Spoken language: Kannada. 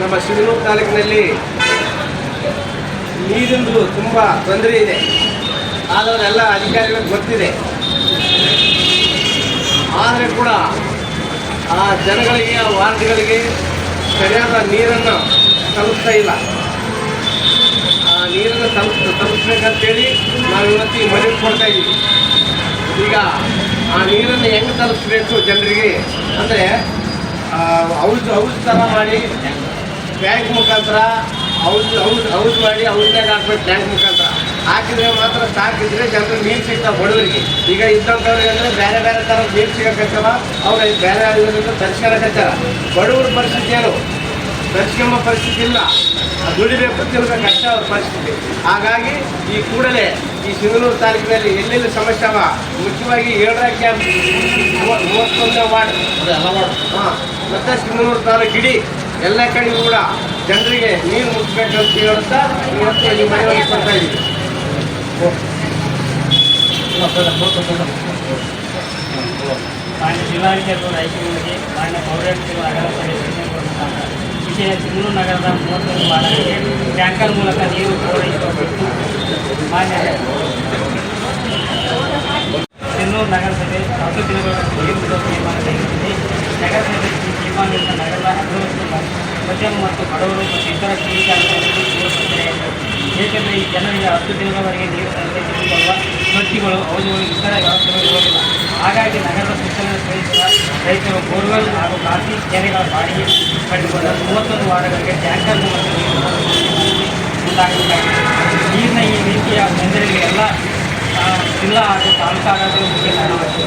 ನಮ್ಮ ಸಿಂಧನೂರು ತಾಲೂಕಿನಲ್ಲಿ ನೀರಿಂದು ತುಂಬ ತೊಂದರೆ ಇದೆ. ಆದವರೆಲ್ಲ ಅಧಿಕಾರಿಗಳಿಗೆ ಗೊತ್ತಿದೆ. ಆದರೆ ಕೂಡ ಆ ಜನಗಳಿಗೆ, ಆ ವಾರ್ಡ್ಗಳಿಗೆ ಸರಿಯಾದ ನೀರನ್ನು ತಲುಪ್ತಾ ಇಲ್ಲ. ಆ ನೀರನ್ನು ತಲುಪ್, ತಲುಪಿಸ್ಬೇಕಂತೇಳಿ ನಾವು ಇವತ್ತು ಈ ಮನವಿ ಕೊಡ್ತಾ ಇದ್ದೀವಿ. ಈಗ ಆ ನೀರನ್ನು ಹೆಂಗೆ ತಲುಪಿಸ್ಬೇಕು ಜನರಿಗೆ? ಅಂದರೆ ಔಷಧ ಔಷಧ ಥರ ಮಾಡಿ ಬ್ಯಾಂಕ್ ಮುಖಾಂತರ ಔಷ್ ಔಷ್ ಔಷ್ ಮಾಡಿ ಔಷಧಿಯಾಗ ಹಾಕ್ಬೇಕು ಬ್ಯಾಂಕ್ ಮುಖಾಂತರ. ಹಾಕಿದ್ರೆ ಮಾತ್ರ ಸಾಕಿದ್ರೆ ಜನರು ನೀರು ಸಿಗ್ತಾವೆ ಬಡವರಿಗೆ. ಈಗ ಇದ್ದಂಥವ್ರಿಗೆ ಅಂದರೆ ಬೇರೆ ಬೇರೆ ಥರ ನೀರು ಸಿಗಕತ್ತವ ಅವ್ರು ಬೇರೆ ಇದರಿಂದ ತರ್ಸ್ಕೊಳಕತ್ತಾರ ಬಡವ್ರ ಪರಿಸ್ಥಿತಿ ಏನು? ತರ್ಸ್ಕೊಂಬ ಪರಿಸ್ಥಿತಿ ಇಲ್ಲ. ದುಡಿಬೇಕು ತಿನ್ಬೇಕು ಕಷ್ಟ ಅವ್ರ ಪರಿಸ್ಥಿತಿ. ಹಾಗಾಗಿ ಈ ಕೂಡಲೇ ಈ ಸಿಂಗಳೂರು ತಾಲೂಕಿನಲ್ಲಿ ಎಲ್ಲೆಲ್ಲಿ ಸಮಸ್ಯೆ ಅವ? ಮುಖ್ಯವಾಗಿ ಏಳರ ಕ್ಯಾಂಪ್ ಮೂವತ್ತೊಂದನೇ ವಾರ್ಡ್. ಮಾಡಿ ಹಾಂ ಮತ್ತು ಸಿಂಗನೂರು ತಾಲೂಕು ಇಡೀ ಎಲ್ಲ ಕಡೆ ಕೂಡ ಜನರಿಗೆ ನೀರು ಮುಟ್ಟಬೇಕಂತ ಹೇಳ್ತಾ ಇವತ್ತು ಈ ಮನವಿ ಕೊಡ್ತಾ ಇದ್ದೀವಿ. ಮಾನ್ಯ ಮಾನ್ಯ ನಗರ ಸಿಂಧೂರು ನಗರದ ಮೂವತ್ತೊಂದು ಟ್ಯಾಂಕರ್ ಮೂಲಕ ನೀರು ಪೂರೈಸಬೇಕು ಮಾನ್ಯ ತಿನ್ನೂರು ನಗರಸಭೆ ಹತ್ತು ದಿನಗಳ ನೀರು ಬಿಡುವ ತೀರ್ಮಾನ ಕೈಗೊಂಡಿದೆ. ನಗರಸಭೆ ತೀರ್ಮಾನದಿಂದ ಮಧ್ಯಮ ಮತ್ತು ಬಡವರು ಮತ್ತು ಇತರ ಕಿರಿಕಾಲದಲ್ಲಿ ಏಕೆಂದರೆ ಈ ಜನರಿಗೆ ಹತ್ತು ದಿನಗಳವರೆಗೆ ನೀರು ಸಂಗ್ರಹಿಸಿಕೊಳ್ಳುವ ತೊಟ್ಟಿಗಳು ಔಷಧಿಗಳು ಇತರ ವ್ಯವಸ್ಥೆಗಳು ಇರುವುದಿಲ್ಲ. ಹಾಗಾಗಿ ನಗರದ ಸುತ್ತಲಿನ ಪ್ರದೇಶದ ರೈತರು ಬೋರ್ವೆಲ್ ಹಾಗೂ ಕಾಫಿ ಕೆರೆಗಳ ಬಾಡಿಗೆ ಪಡೆದುಕೊಂಡ ಮೂವತ್ತೊಂದು ವಾರಗಳಿಗೆ ಟ್ಯಾಂಕರ್ ಮೂಲಕ ನೀರು ನೀರಿನ ಈ ರೀತಿಯ ತೊಂದರೆಗೆ ಎಲ್ಲ ಜಿಲ್ಲಾ ಹಾಗೂ ತಾಲೂಕು ಮುಖ್ಯ ಕಾರಣವಾಗಿದೆ.